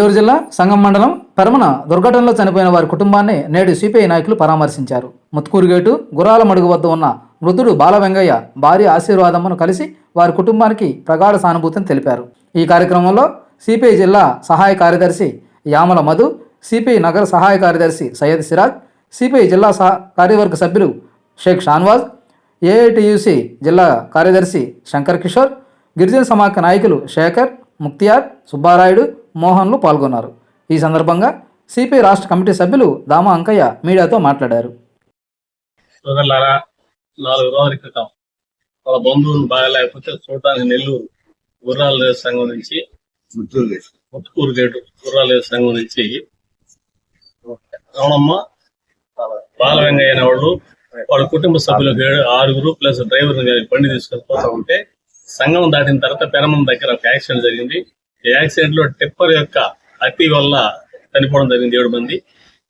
నెల్లూరు జిల్లా సంగం మండలం పెరమన దుర్ఘటనలో చనిపోయిన వారి కుటుంబాన్ని నేడు సిపిఐ నాయకులు పరామర్శించారు. ముత్కూరు గేటు గురాల మడుగు వద్ద ఉన్న మృతుడు బాల వెంగయ్య భార్య ఆశీర్వాదమ్మను కలిసి వారి కుటుంబానికి ప్రగాఢ సానుభూతిని తెలిపారు. ఈ కార్యక్రమంలో సిపిఐ జిల్లా సహాయ కార్యదర్శి యామల మధు సిపిఐ నగర సహాయ కార్యదర్శి సయ్యద్ సిరాజ్ సిపిఐ జిల్లా సహ కార్యవర్గ సభ్యులు షేక్ షాన్వాజ్ ఏఐటియుసి జిల్లా కార్యదర్శి శంకర్ కిషోర్ గిరిజన సమాఖ్య నాయకులు శేఖర్ ముక్తియార్ సుబ్బారాయుడు మోహన్లు పాల్గొన్నారు. ఈ సందర్భంగా సిపిఐ రాష్ట్ర కమిటీ సభ్యులు దామ అంకయ్య మీడియాతో మాట్లాడారు. నాలుగు రోజుల క్రితం వాళ్ళ బంధువులు బాగలేకపోతే చూడటానికి నెల్లూరు గుర్రాల సంఘం నుంచి ముత్తుకూరు గేటు గుర్రాల సంఘం నుంచి రమణమ్మ బాల వెంగయ్య వాళ్ళ కుటుంబ సభ్యులకు ఏడు- ఆరుగురు ప్లస్ డ్రైవర్ గారి బండి తీసుకొని పోతా ఉంటే సంఘం దాటిన తర్వాత పెరమం దగ్గర ఒక యాక్సిడెంట్ జరిగింది. ఈ యాక్సిడెంట్లో టిప్పర్ యొక్క అతి వల్ల చనిపోవడం జరిగింది ఏడు మంది.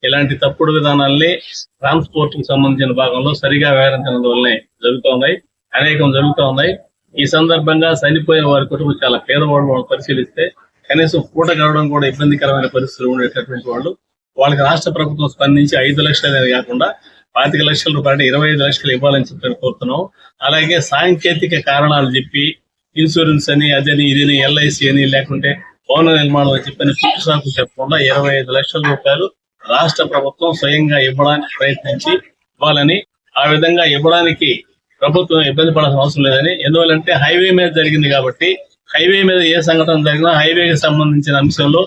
ఇలాంటి తప్పుడు విధానాల్ని ట్రాన్స్పోర్ట్కి సంబంధించిన భాగంలో సరిగా వ్యవహరించడం వల్లనే జరుగుతూ ఉన్నాయి. అనేకం జరుగుతూ ఉన్నాయి. ఈ సందర్భంగా చనిపోయిన వారి కుటుంబం చాలా పేదవాళ్ళు పరిశీలిస్తే కనీసం పూట గడవడం కూడా ఇబ్బందికరమైన పరిస్థితులు ఉండేటటువంటి వాళ్ళు. వాళ్ళకి రాష్ట్ర ప్రభుత్వం స్పందించి ఐదు లక్షలు కాకుండా పాతిక లక్షల రూపాయలు ఇరవై ఐదు లక్షలు ఇవ్వాలని చెప్పి కోరుతున్నాం. అలాగే సాంకేతిక కారణాలు చెప్పి ఇన్సూరెన్స్ అని అదని ఇదని ఎల్ఐసి అని లేకుంటే భవన నిర్మాణం అని చెప్పని ఫిక్స్ చెప్పకుండా ఇరవై ఐదు లక్షల రూపాయలు రాష్ట్ర ప్రభుత్వం స్వయంగా ఇవ్వడానికి ప్రయత్నించి ఇవ్వాలని ఆ విధంగా ఇవ్వడానికి ప్రభుత్వం ఇబ్బంది పడాల్సిన అవసరం లేదని. ఎందువల్లంటే హైవే మీద జరిగింది కాబట్టి హైవే మీద ఏ సంఘటన జరిగినా హైవేకి సంబంధించిన అంశంలో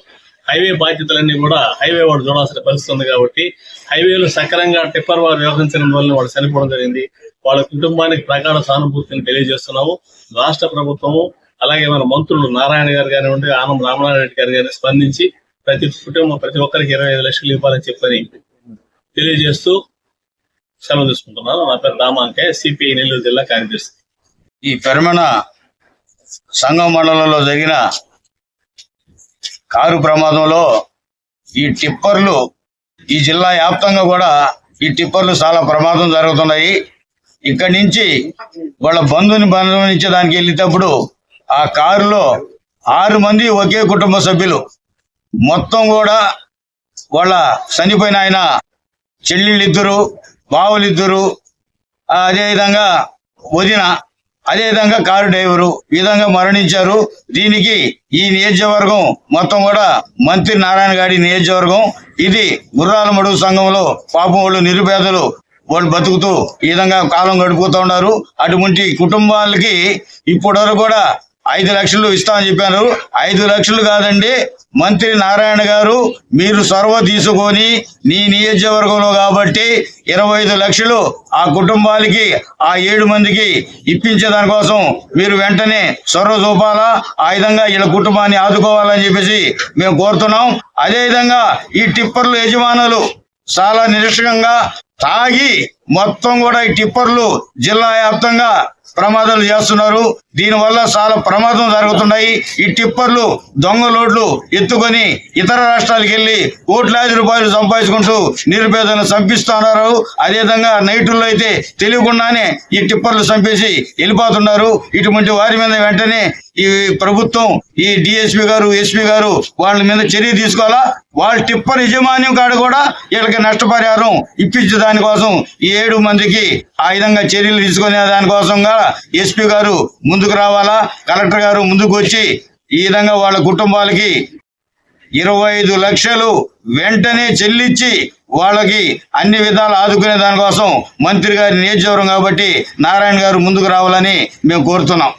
హైవే బాధ్యతలన్నీ కూడా హైవే వాడు చూడాల్సిన పరిస్థితి ఉంది కాబట్టి హైవేలు సక్రంగా టిప్పర్ వారు వ్యవహరించడం వల్ల వాళ్ళు చనిపోవడం జరిగింది. వాళ్ళ కుటుంబానికి ప్రగాఢ సానుభూతిని తెలియజేస్తున్నాము. రాష్ట్ర ప్రభుత్వము అలాగే మన మంత్రులు నారాయణ గారు కానివ్వండి ఆనం రామనారాయణ గారు కానీ స్పందించి ప్రతి కుటుంబం ప్రతి ఒక్కరికి ఇరవై ఐదు లక్షలు ఇవ్వాలని చెప్పని తెలియజేస్తూ సెలవు తీసుకుంటున్నాను. నా పేరు రామాంకే సిపిఐ నెల్లూరు జిల్లా కార్యదర్శి. ఈ పెరమణ సంఘం మండలంలో జరిగిన కారు ప్రమాదంలో ఈ టిప్పర్లు ఈ జిల్లా వ్యాప్తంగా కూడా ఈ టిప్పర్లు చాలా ప్రమాదం జరుగుతున్నాయి. ఇక్కడి నుంచి వాళ్ళ బంధుని దానికి వెళ్ళేటప్పుడు ఆ కారులో ఆరు మంది ఒకే కుటుంబ సభ్యులు. మొత్తం కూడా వాళ్ళ చనిపోయిన ఆయన చెల్లెళ్ళిద్దరు బావులిద్దరు అదేవిధంగా వదిన అదేవిధంగా కారు డ్రైవరు ఈ విధంగా మరణించారు. దీనికి ఈ నియోజకవర్గం మొత్తం కూడా మంత్రి నారాయణ గారి నియోజకవర్గం. ఇది గుర్రాల మడుగు సంఘంలో పాపం వాళ్ళు నిరుపేదలు వాళ్ళు బతుకుతూ ఈ విధంగా కాలం గడుపుతూ ఉన్నారు. అటువంటి కుటుంబాలకి ఇప్పటివరకు కూడా ఐదు లక్షలు ఇస్తామని చెప్పారు ఐదు లక్షలు కాదండి మంత్రి నారాయణ గారు మీరు సర్వ తీసుకొని నీ నియోజకవర్గంలో కాబట్టి ఇరవై ఐదు లక్షలు ఆ కుటుంబాలకి ఆ ఏడు మందికి ఇప్పించే దానికోసం మీరు వెంటనే సొరవ చూపాలా. ఆ విధంగా వీళ్ళ కుటుంబాన్ని ఆదుకోవాలని చెప్పేసి మేము కోరుతున్నాం. అదేవిధంగా ఈ టిప్పర్లు యజమానులు చాలా నిరక్షకంగా తాగి మొత్తం కూడా ఈ టిప్పర్లు జిల్లా వ్యాప్తంగా ప్రమాదాలు చేస్తున్నారు. దీనివల్ల చాలా ప్రమాదం జరుగుతున్నాయి. ఈ టిప్పర్లు దొంగ లోడ్లు ఎత్తుకొని ఇతర రాష్ట్రాలకు వెళ్ళి కోట్లాది రూపాయలు సంపాదించుకుంటూ నిరుపేదలను చంపిస్తున్నారు. అదేవిధంగా నైటుల్లో అయితే తెలియకుండానే ఈ టిప్పర్లు చంపేసి వెళ్ళిపోతున్నారు. ఇటువంటి వారి మీద వెంటనే ఈ ప్రభుత్వం ఈ డిఎస్పీ గారు ఎస్పీ గారు వాళ్ళ మీద చర్య తీసుకోవాలా? వాళ్ళ టిప్పర్ యజమాన్యం కాడ కూడా వీళ్ళకి నష్టపరిహారం ఇప్పించే దానికోసం ఏడు మందికి ఆ విధంగా చర్యలు తీసుకునే దానికోసం కూడా ఎస్పీ గారు ముందుకు రావాలా? కలెక్టర్ గారు ముందుకు వచ్చి ఈ విధంగా వాళ్ళ కుటుంబాలకి ఇరవై ఐదు లక్షలు వెంటనే చెల్లించి వాళ్ళకి అన్ని విధాలు ఆదుకునే దానికోసం మంత్రి గారి నియోజకవర్గం కాబట్టి నారాయణ గారు ముందుకు రావాలని మేము కోరుతున్నాం.